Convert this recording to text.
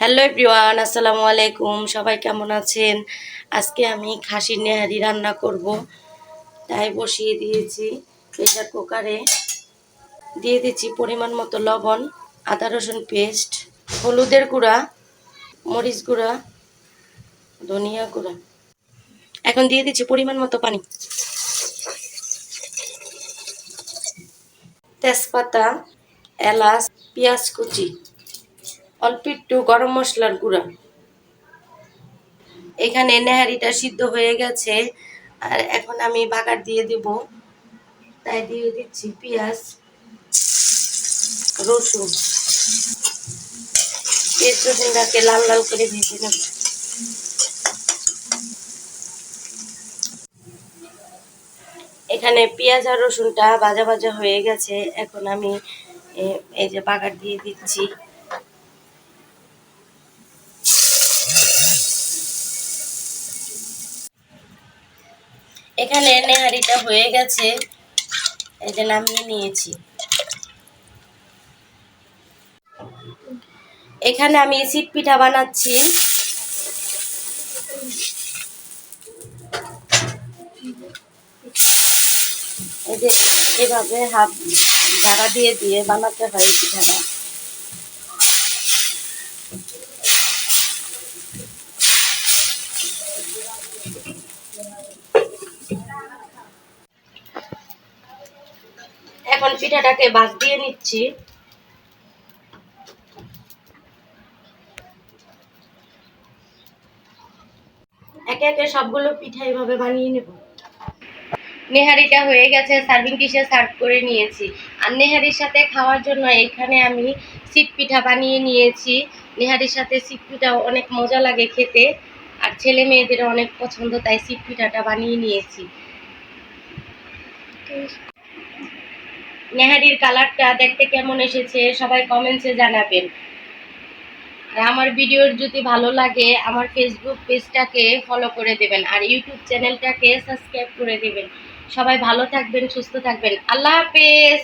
Hello everyone আসসালামু আলাইকুম। সবাই কেমন আছেন? আজকে আমি খাসির নেহারি রান্না করব। তাই বসিয়ে দিয়েছি প্রেশার কুকারে। দিয়ে দিচ্ছি পরিমাণ মতো লবণ, আদা, রসুন পেস্ট, হলুদের গুঁড়া, মরিচ গুঁড়া, ধনিয়া গুঁড়া। এখন দিয়ে দিচ্ছি পরিমাণ মতো পানি। তেজপাতা, এলাচ, পেঁয়াজ কুচি। অল্প একটু গরম মশলার গুঁড়া। এখানে নেহারিটা সিদ্ধ হয়ে গেছে। আর এখন আমি বাগার দিয়ে দেব। তাই দিয়ে দিচ্ছি পেঁয়াজ, রসুন। পেঁয়াজ, রসুনটাকে লাল লাল করে ভেজে নেব। এখানে পেঁয়াজ আর রসুনটা ভাজা ভাজা হয়ে গেছে। এখন আমি এই যে বাগার দিয়ে দিচ্ছি। এখানে নেহারিটা হয়ে গেছে। এই যে নামিয়ে নিয়েছি। এখানে আমি সিট পিঠা বানাচ্ছি। এই যে এভাবে হাত ঝাড়া দিয়ে দিয়ে বানাতে হয় পিঠাটা। এখন পিঠাটাকে বাদ দিয়ে নিচ্ছি। একে একে সবগুলো পিঠা এভাবে বানিয়ে নেব। নেহারিটা হয়ে গেছে সার্ভিং ডিশে সার্ভ করে নিয়েছি। আর নেহারির সাথে খাওয়ার জন্য এখানে আমি সিট পিঠা বানিয়ে নিয়েছি। নেহারির সাথে সিট পিঠা অনেক মজা লাগে খেতে। আর ছেলে মেয়েদের অনেক পছন্দ, তাই সিট পিঠাটা বানিয়ে নিয়েছি। নেহারির কালারটা দেখতে কেমন এসেছে, সবাই কমেন্টসে জানাবেন। আর আমার ভিডিওর যদি ভালো লাগে, আমার ফেসবুক পেজটাকে ফলো করে দেবেন, আর ইউটিউব চ্যানেলটাকে সাবস্ক্রাইব করে দেবেন। সবাই ভালো থাকবেন, সুস্থ থাকবেন। আল্লাহ হাফেজ!